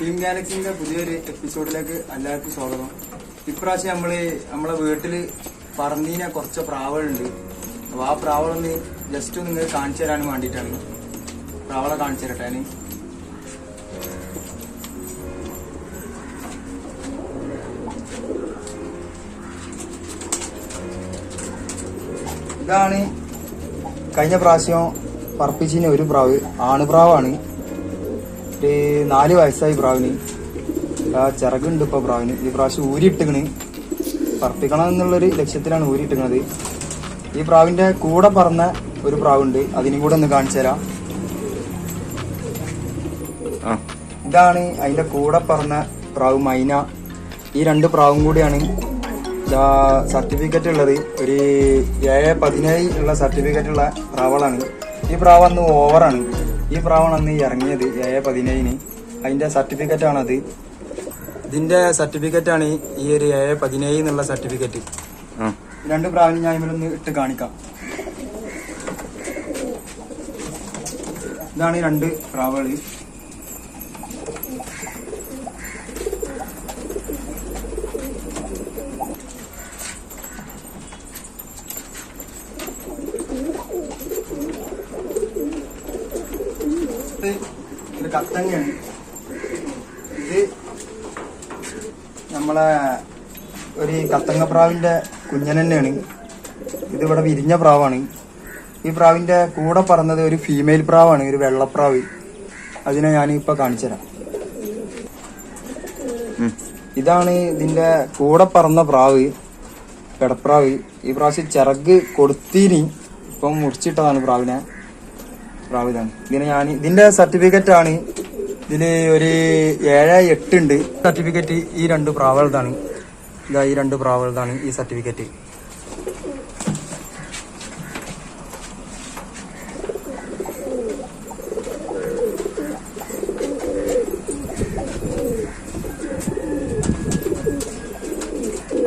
Team ഗാലക്സിന്റെ പുതിയൊരു എപ്പിസോഡിലേക്ക് എല്ലാവർക്കും സ്വാഗതം. ഇപ്രാവശ്യം നമ്മൾ നമ്മളെ വീട്ടിൽ പറഞ്ഞീന കുറച്ച് പ്രാവളുണ്ട്. അപ്പൊ ആ പ്രാവളൊന്ന് ജസ്റ്റ് നിങ്ങൾ കാണിച്ചു തരാൻ വേണ്ടിയിട്ടാണ്. പ്രാവളെ കാണിച്ചു തരട്ടെ. ഇതാണ് കഴിഞ്ഞ പ്രാവശ്യം പറപ്പിച്ചിന് ഒരു പ്രാവ് ആണുപ്രാവാണ്. ഒരു നാല് വയസ്സായി പ്രാവിന് ചിറകുണ്ട് ഇപ്പൊ പ്രാവിന് ഈ പ്രാവശ്യം ഊരിയിട്ടിക്കണ്. പറപ്പിക്കണം എന്നുള്ളൊരു ലക്ഷ്യത്തിലാണ് ഊരിയിട്ടിക്കണത്. ഈ പ്രാവിന്റെ കൂടെ പറന്ന ഒരു പ്രാവുണ്ട് അതിനും കൂടെ ഒന്ന് കാണിച്ചു തരാം. ഇതാണ് അതിന്റെ കൂടെ പറന്ന പ്രാവ് മൈന. ഈ രണ്ട് പ്രാവും കൂടിയാണ് സർട്ടിഫിക്കറ്റ് ഉള്ളത്. ഒരു ഏഴ് പതിനേഴ് ഉള്ള സർട്ടിഫിക്കറ്റ് ഉള്ള പ്രാവളാണ് ഈ പ്രാവ് അന്ന് ഓവറാണ് ഈ പ്രാവാണ് അന്ന് ഇറങ്ങിയത് ഏഴ് പതിനേഴിന്. അതിന്റെ സർട്ടിഫിക്കറ്റ് ആണത്. ഇതിന്റെ സർട്ടിഫിക്കറ്റ് ആണ് ഈ ഒരു ഏഴ് പതിനേഴ് എന്നുള്ള സർട്ടിഫിക്കറ്റ് രണ്ട് പ്രാവിന് ഞാൻ ഇവരൊന്ന് ഇട്ട് കാണിക്കാം. ഇതാണ് ഈ രണ്ട് പ്രാവുകൾ ഇത് ഒരു ഇത് നമ്മളെ ഒരു കത്തങ്ങ പ്രാവിന്റെ കുഞ്ഞൻ തന്നെയാണ്. ഇതിവിടെ വിരിഞ്ഞ പ്രാവാണ്. ഈ പ്രാവിന്റെ കൂടെ പറന്നത് ഒരു ഫീമെയിൽ പ്രാവാണ് ഒരു വെള്ളപ്രാവ്. അതിനെ ഞാൻ ഇപ്പൊ കാണിച്ചുതരാം ഇതാണ് ഇതിന്റെ കൂടെ പറന്ന പ്രാവ് പെടപ്രാവ്. ഈ പ്രാവശ്യം ചിറക് കൊടുത്തിനി ഇപ്പം മുറിച്ചിട്ടതാണ് പ്രാവിനെ. പ്രാവ് ഇതാണ്. ഇതിനെ ഞാൻ ഇതിന്റെ സർട്ടിഫിക്കറ്റ് ആണ് ഇതിൽ ഒരു ഏഴ് എട്ട് ഉണ്ട് സർട്ടിഫിക്കറ്റ് ഈ രണ്ട് പ്രാവളതാണ് ഇതാ ഈ രണ്ട് പ്രാവളതാണ് ഈ സർട്ടിഫിക്കറ്റ്.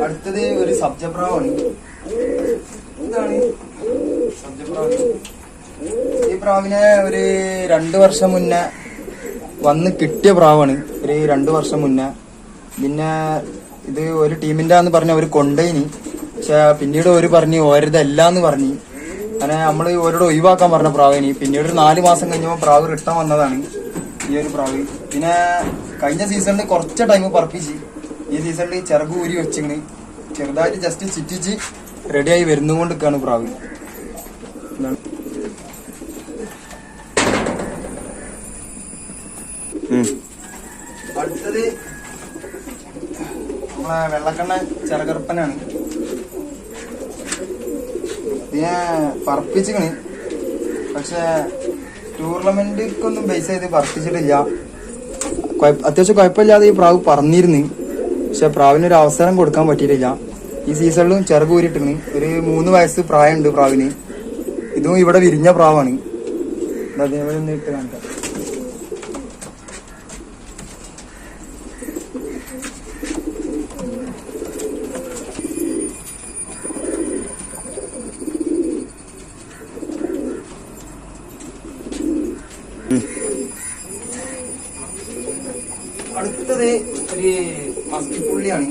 അടുത്തത് ഒരു സബ്ജപ്രാവാണ്. ഇതാണ് സബ്ജപ്രാവ്. ഈ പ്രാവിനെ ഒരു രണ്ടു വർഷം മുന്നേ വന്ന് കിട്ടിയ പ്രാവാണ്. ഒരു രണ്ടു വർഷം മുന്നേ. പിന്നെ ഇത് ഒരു ടീമിന്റെ ആന്ന് പറഞ്ഞ ഒരു കൊണ്ടേനി പക്ഷെ പിന്നീട് ഒരു പറഞ്ഞു ഓരതല്ല എന്ന് പറഞ്ഞു. അങ്ങനെ നമ്മൾ ഓരോട് ഒഴിവാക്കാൻ പറഞ്ഞ പ്രാവിനി പിന്നീട് ഒരു നാല് മാസം കഴിഞ്ഞപ്പോൾ പ്രാവ് റിട്ടേൺ വന്നതാണ് ഈ ഒരു പ്രാവ്. പിന്നെ കഴിഞ്ഞ സീസണിൽ കുറച്ച് ടൈം പറപ്പിച്ച്. ഈ സീസണിൽ ചിറക് ഊരി വെച്ചിങ്ങനെ ചെറുതായിട്ട് ജസ്റ്റ് ചിറ്റിച്ച് റെഡിയായി വരുന്നുകൊണ്ടിരിക്കുകയാണ് പ്രാവ് ഇതാണ്. അടുത്തത് നമ്മളെ വെള്ളക്കണ്ണ ചെറുകറുപ്പനാണ്. ഞാൻ പറപ്പിച്ചിക്കണ് പക്ഷെ ടൂർണമെന്റിക്കൊന്നും ബേസ് ചെയ്ത് പറപ്പിച്ചിട്ടില്ല അത്യാവശ്യം കുഴപ്പമില്ലാതെ ഈ പ്രാവ് പറഞ്ഞിരുന്നു പക്ഷെ പ്രാവിന് ഒരു അവസരം കൊടുക്കാൻ പറ്റിയിട്ടില്ല. ഈ സീസണിലും ചെറുക് ഒരു മൂന്ന് വയസ്സ് പ്രായമുണ്ട് പ്രാവിന്. ഇതും ഇവിടെ വിരിഞ്ഞ പ്രാവാണ്. അതേപോലെ ഒന്ന് ഇട്ട് കാണിക്കാം അടുത്തത് ഒരു മസ്തിപ്പുള്ളിയാണ്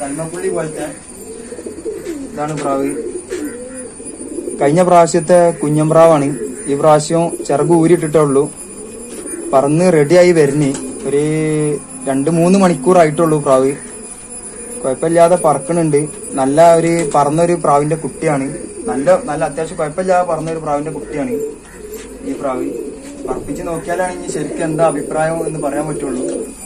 കൽമപ്പുള്ളി പോലത്തെ ഇതാണ് പ്രാവ്. കഴിഞ്ഞ പ്രാവശ്യത്തെ കുഞ്ഞമ്പ്രാവാണ് ഈ പ്രാവശ്യം ചിറക് ഊരിട്ടിട്ടേ ഉള്ളൂ പറന്ന് റെഡിയായി വരുന്നു. ഒരു രണ്ട് മൂന്ന് മണിക്കൂറായിട്ടുള്ളൂ പ്രാവ്. കുഴപ്പമില്ലാതെ പറക്കണുണ്ട്. നല്ല ഒരു പറന്നൊരു പ്രാവിന്റെ കുട്ടിയാണ്. നല്ല നല്ല അത്യാവശ്യം കുഴപ്പമില്ലാതെ പറന്നൊരു പ്രാവിന്റെ കുട്ടിയാണ് ഈ പ്രാവ്. പറപ്പിച്ച് നോക്കിയാലാണ് ഇനി ശരിക്കും എന്താ അഭിപ്രായം എന്ന് പറയാൻ പറ്റുള്ളൂ. ഇത്.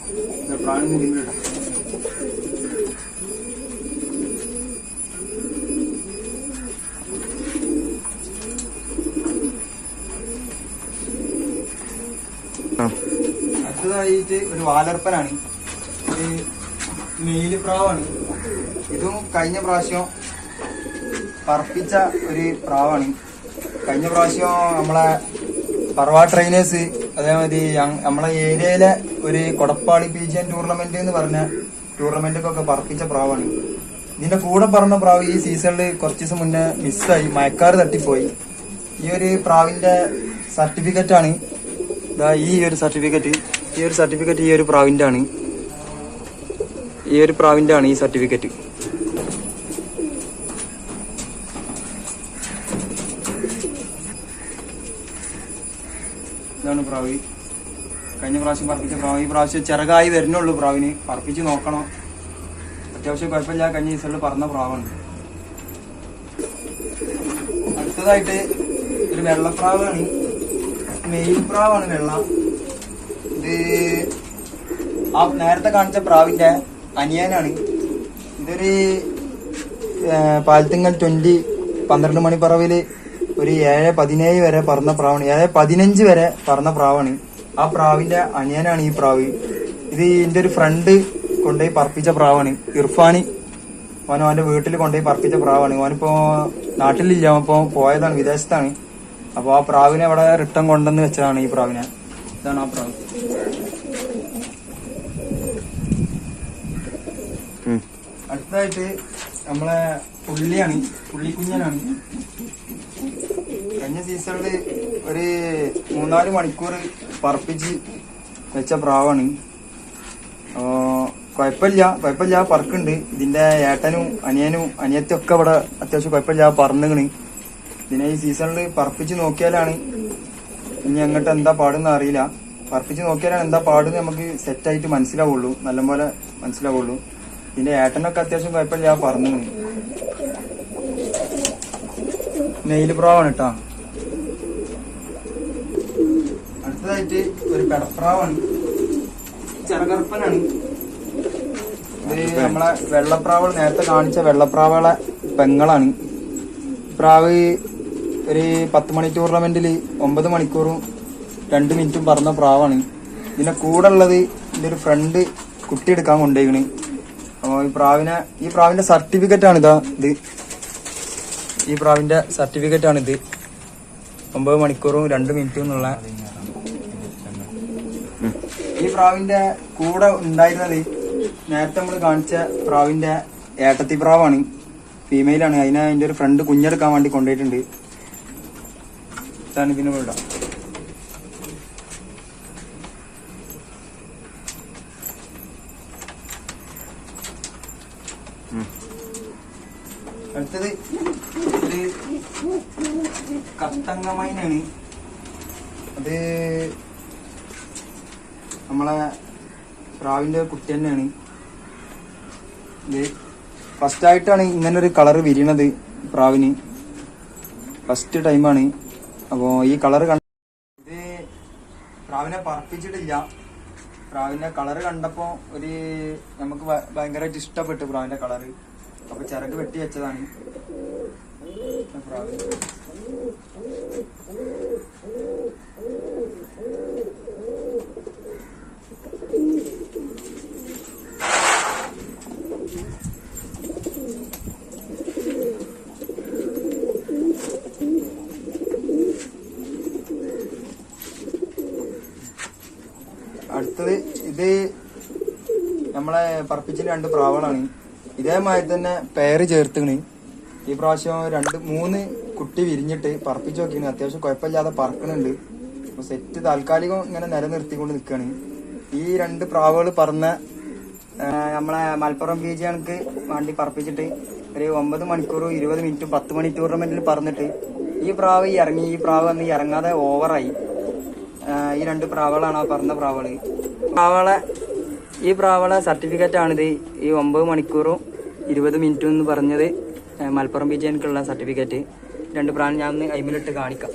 അടുത്തതായിട്ട് ഒരു വാലർപ്പനാണ്. ഒരു നീലിപ്രാവാണ് ഇതും കഴിഞ്ഞ പ്രാവശ്യം പറപ്പിച്ച ഒരു പ്രാവാണ്. കഴിഞ്ഞ പ്രാവശ്യം നമ്മളെ പറവാ ട്രെയിനേഴ്സ് അതേമാതിരി നമ്മളെ ഏരിയയിലെ ഒരു കൊടപ്പാളി പി ജി എൻ ടൂർണമെന്റ് എന്ന് പറഞ്ഞ ടൂർണമെന്റൊക്കെ പറപ്പിച്ച പ്രാവാണ്. ഇതിന്റെ കൂടെ പറഞ്ഞ പ്രാവ് ഈ സീസണിൽ കുറച്ച് ദിവസം മുന്നേ മിസ്സായി മയക്കാറ് തട്ടിപ്പോയി. ഈ ഒരു പ്രാവിന്റെ സർട്ടിഫിക്കറ്റ് ആണ്. ഈ ഒരു സർട്ടിഫിക്കറ്റ് ഈ ഒരു സർട്ടിഫിക്കറ്റ് ഈ ഒരു പ്രാവിന്റെ ആണ് ഈ ഒരു പ്രാവിന്റെ ആണ് ഈ സർട്ടിഫിക്കറ്റ് ഇതാണ് പ്രാവി. കഴിഞ്ഞ പ്രാവശ്യം പറപ്പിച്ച പ്രാവ്. ഈ പ്രാവശ്യം ചിറകായി വരുന്നുള്ളൂ പ്രാവിന്. പറപ്പിച്ച് നോക്കണം. അത്യാവശ്യം കുഴപ്പമില്ല. കഴിഞ്ഞ ദിവസങ്ങളിൽ പറഞ്ഞ പ്രാവാണ്. അടുത്തതായിട്ട് ഒരു വെള്ളപ്രാവാണ്. മെയിൽ പ്രാവാണ് വെള്ള. ഇത് ആ നേരത്തെ കാണിച്ച പ്രാവിന്റെ അനിയനാണ്. ഇതൊരു പാലത്തിങ്ങൽ ട്വന്റി പന്ത്രണ്ട് മണി പറവിൽ ഒരു ഏഴ് പതിനേഴ് വരെ പറന്ന പ്രാവണി. ഏഴ് പതിനഞ്ച് വരെ പറന്ന പ്രാവണി. ആ പ്രാവിന്റെ അനിയനാണ് ഈ പ്രാവ്. ഇത് എന്റെ ഒരു ഫ്രണ്ട് കൊണ്ടുപോയി പറപ്പിച്ച പ്രാവാണ്. ഇർഫാനി ഓൻ അവന്റെ വീട്ടിൽ കൊണ്ടുപോയി പറപ്പിച്ച പ്രാവാണ്. അവനിപ്പോ നാട്ടിലില്ല. അവനിപ്പോ പോയതാണ് വിദേശത്താണ്. അപ്പൊ ആ പ്രാവിനെ അവിടെ റിട്ടേൺ കൊണ്ടെന്ന് വെച്ചതാണ് ഈ പ്രാവിനെ. ഇതാണ് ആ പ്രാവ്. അടുത്തതായിട്ട് നമ്മളെ പുള്ളിയാണ്. പുള്ളിക്കുഞ്ഞനാണ്. കഴിഞ്ഞ സീസണിൽ ഒരു മൂന്നാൽ മണിക്കൂർ പറപ്പിച്ച് വെച്ച പ്രാവാണ്. കുഴപ്പമില്ല കുഴപ്പമില്ല പറക്കുണ്ട്. ഇതിന്റെ ഏട്ടനും അനിയനും അനിയത്തും ഒക്കെ ഇവിടെ അത്യാവശ്യം കുഴപ്പമില്ല പറന്നുകണ് ഇതിനെ ഈ സീസണിൽ പറപ്പിച്ച് നോക്കിയാലാണ് ഇനി അങ്ങോട്ട് എന്താ പാടുന്ന അറിയില്ല. പറപ്പിച്ച് നോക്കിയാലാണ് എന്താ പാടുന്ന നമുക്ക് സെറ്റായിട്ട് മനസ്സിലാവുള്ളൂ. നല്ലപോലെ മനസ്സിലാവുള്ളൂ. ഇതിന്റെ ഏട്ടനൊക്കെ അത്യാവശ്യം കുഴപ്പമില്ല പറന്നുകണ് നെയിൽ പ്രാവാണ് കേട്ടാ അടുത്തതായിട്ട് ഒരു പെടപ്രാവാണ്. ചെറുകറുപ്പനാണ്. ഇത് നമ്മളെ വെള്ളപ്രാവൾ നേരത്തെ കാണിച്ച വെള്ളപ്രാവളെ പെങ്ങളാണ്. പ്രാവ് ഒരു പത്ത് മണി ടൂർണമെന്റിൽ ഒമ്പത് മണിക്കൂറും രണ്ട് മിനിറ്റും പറഞ്ഞ പ്രാവാണ്. ഇതിന്റെ കൂടെ ഉള്ളത് ഇതിന്റെ ഒരു ഫ്രണ്ട് കുട്ടി എടുക്കാൻ കൊണ്ടുപോയിക്കണ്. അപ്പൊ ഈ പ്രാവിനെ ഈ പ്രാവിന്റെ സർട്ടിഫിക്കറ്റ് ആണ് ഇതാ ഇത്. ഈ പ്രാവിന്റെ സർട്ടിഫിക്കറ്റ് ആണ് ഇത്. ഒമ്പത് മണിക്കൂറും രണ്ട് മിനിറ്റും എന്നുള്ള ഈ പ്രാവിന്റെ കൂടെ ഉണ്ടായിരുന്നത് നേരത്തെ നമ്മൾ കാണിച്ച പ്രാവിന്റെ ഏട്ടത്തി പ്രാവാണ്. ഫീമെയിൽ ആണ്. അതിനെ അതിന്റെ ഒരു ഫ്രണ്ട് കുഞ്ഞെടുക്കാൻ വേണ്ടി കൊണ്ടുപോയിട്ടുണ്ട്. ഇതാണ് ഇതിന് വേണ്ട. അടുത്തത് ഒരു കത്തങ്ങമൈനാണ് അത് നമ്മളെ പ്രാവിന്റെ കുട്ടി തന്നെയാണ്. ഇത് ഫസ്റ്റ് ആയിട്ടാണ് ഇങ്ങനെ ഒരു കളർ വിരിയണത് പ്രാവിന്. ഫസ്റ്റ് ടൈമാണ്. അപ്പോ ഈ കളർ കണ്ട ഇത് പ്രാവിനെ പറപ്പിച്ചിട്ടില്ല. പ്രാവിന്റെ കളർ കണ്ടപ്പോ ഒരു നമുക്ക് ഭയങ്കരമായിട്ട് ഇഷ്ടപ്പെട്ടു പ്രാവിന്റെ കളർ അപ്പൊ ചിറക് വെട്ടി വെച്ചതാണ്. പ്രാവ് അടുത്തത് ഇത് നമ്മളെ പറപ്പിച്ചിൽ രണ്ട് പ്രാവളാണ്. ഇതേമാതിരി തന്നെ പേര് ചേർത്തുകണ് ഈ പ്രാവശ്യം രണ്ട് മൂന്ന് കുട്ടി വിരിഞ്ഞിട്ട് പറപ്പിച്ച് നോക്കിയാണ് അത്യാവശ്യം കുഴപ്പമില്ലാതെ പറക്കണുണ്ട്. അപ്പൊ സെറ്റ് താൽക്കാലികം ഇങ്ങനെ നിലനിർത്തിക്കൊണ്ട് നിൽക്കുകയാണ് ഈ രണ്ട് പ്രാവുകൾ പറന്ന നമ്മളെ മലപ്പുറം ബീച്ച് കണക്ക് വണ്ടി പറപ്പിച്ചിട്ട് ഒരു ഒമ്പത് മണിക്കൂറും ഇരുപത് മിനിറ്റും പത്ത് മണി ടൂർണമെന്റിൽ പറന്നിട്ട് ഈ പ്രാവ് ഇറങ്ങി ഈ പ്രാവ് അന്ന് ഇറങ്ങാതെ ഓവറായി ഈ രണ്ട് പ്രാവളാണ് ആ പറഞ്ഞ പ്രാവൾ? പ്രാവള ഈ പ്രാവള സർട്ടിഫിക്കറ്റ് ആണിത്. ഈ ഒമ്പത് മണിക്കൂറും ഇരുപത് മിനിറ്റും എന്ന് പറഞ്ഞത് മലപ്പുറം ബീച്ച് എനിക്കുള്ള സർട്ടിഫിക്കറ്റ് രണ്ട് പ്രാവ് ഞാൻ ഒന്ന് അയിമിലിട്ട് കാണിക്കാം.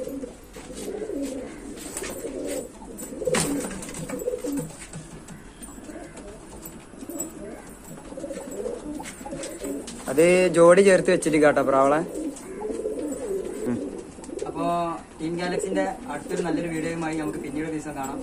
അത് ജോഡി ചേർത്ത് വെച്ചിട്ട് കേട്ടോ പ്രാവളെ. അപ്പോ ടീം ഗാലക്സിന്റെ അടുത്തൊരു നല്ലൊരു വീഡിയോയുമായി നമുക്ക് പിന്നീട് ദിവസം കാണാം.